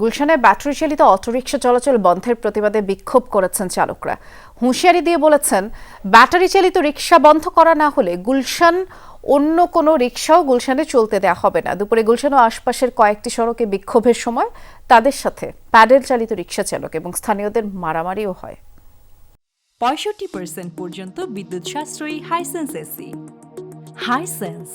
গুলশানে ব্যাটারি চালিত অটোরিকশা চলাচল বন্ধের প্রতিবাদে বিক্ষোভ করেছেন চালকরা। হুঁশিয়ারি দিয়ে বলেছেন ব্যাটারি চালিত রিক্সা বন্ধ করা না হলে গুলশান অন্য কোনো রিক্সাও গুলশানে চলতে দেওয়া হবে না। দুপুরে গুলশান ও আশপাশের কয়েকটি সড়কে বিক্ষোভের সময় তাদের সাথে প্যাডেল চালিত রিক্সা চালক এবং স্থানীয়দের মারামারিও হয়। পঁয়ষট্টি পর্যন্ত বিদ্যুৎ সাশ্রয়ী হাইসেন্স এসি হাইসেন্স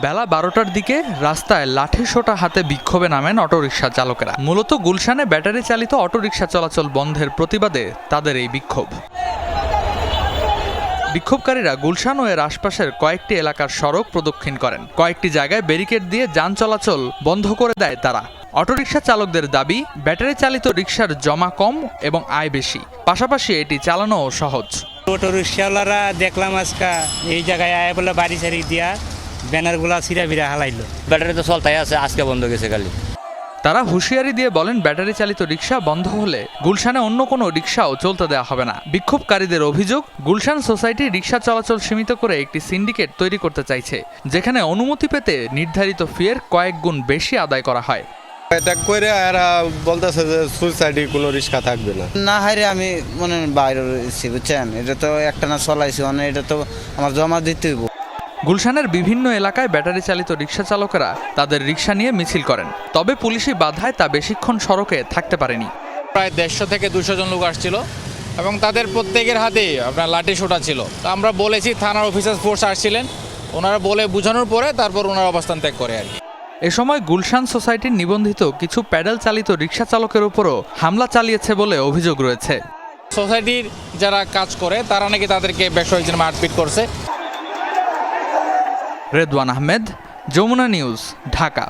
বেলা বারোটার দিকে রাস্তায় লাঠি সোটা হাতে বিক্ষোভে নামেন অটোরিকশা চালকেরা। মূলত গুলশানে ব্যাটারি চালিত অটোরিকশা চলাচল বন্ধের প্রতিবাদে তাদের এই বিক্ষোভ। বিক্ষোভকারীরা গুলশান ও এর আশপাশের কয়েকটি এলাকার সড়ক প্রদক্ষিণ করেন। কয়েকটি জায়গায় ব্যারিকেড দিয়ে যান চলাচল বন্ধ করে দেয় তারা। অটোরিকশা চালকদের দাবি, ব্যাটারি চালিত রিক্সার জমা কম এবং আয় বেশি। পাশাপাশি এটি চালানোও সহজ। টোটো রিক্সাওয়ালারা দেখলাম আজকে এই জায়গায় আয় বলে বাড়ি সারি দিয়া ব্যানারগুলা ছিঁড়া বিরা হালাইলো। ব্যাটারি তো চলতাই আছে আজকে বন্ধ গেছে খালি। তারা হুঁশিয়ারি দিয়ে বলেন ব্যাটারি চালিত রিক্সা বন্ধ হলে গুলশানে অন্য কোনো রিক্সাও চলতে দেওয়া হবে না। বিক্ষোভকারীদের অভিযোগ গুলশান সোসাইটি রিক্সা চলাচল সীমিত করে একটি সিন্ডিকেট তৈরি করতে চাইছে যেখানে অনুমতি পেতে নির্ধারিত ফিয়ের কয়েক গুণ বেশি আদায় করা হয়। এটা করে এরা বলতেছে যে সুইসাইডে কোনো রিক্সা থাকবে না। না হাইরে আমি মনে বাইরে রয়েছি বুঝছেন? এটা তো একটা না চলাইছি মানে এটা তো আমার জমা দিতে হইব। গুলশানের বিভিন্ন এলাকায় ব্যাটারি চালিত রিক্সা চালকেরা তাদের রিক্সা নিয়ে মিছিল করেন। তবে পুলিশি বাধায় তা বেশিক্ষণ সড়কে থাকতে পারেনি। প্রায় দেড়শো থেকে দুশো জন লোক আসছিল এবং তাদের প্রত্যেকের হাতে আপনার লাঠি সোটা ছিল। তো আমরা বলেছি থানার অফিসার ফোর্স আসছিলেন। ওনারা বলে বোঝানোর পরে তারপর ওনারা অবস্থান ত্যাগ করে আর এ সময় গুলশান সোসাইটির নিবন্ধিত কিছু প্যাডেল চালিত রিক্সা চালকের উপরও হামলা চালিয়েছে বলে অভিযোগ রয়েছে। সোসাইটির যারা কাজ করে তারা নাকি তাদেরকে বেশ কয়েকজন মারপিট করছে। রেদওয়ান আহমেদ যমুনা নিউজ ঢাকা।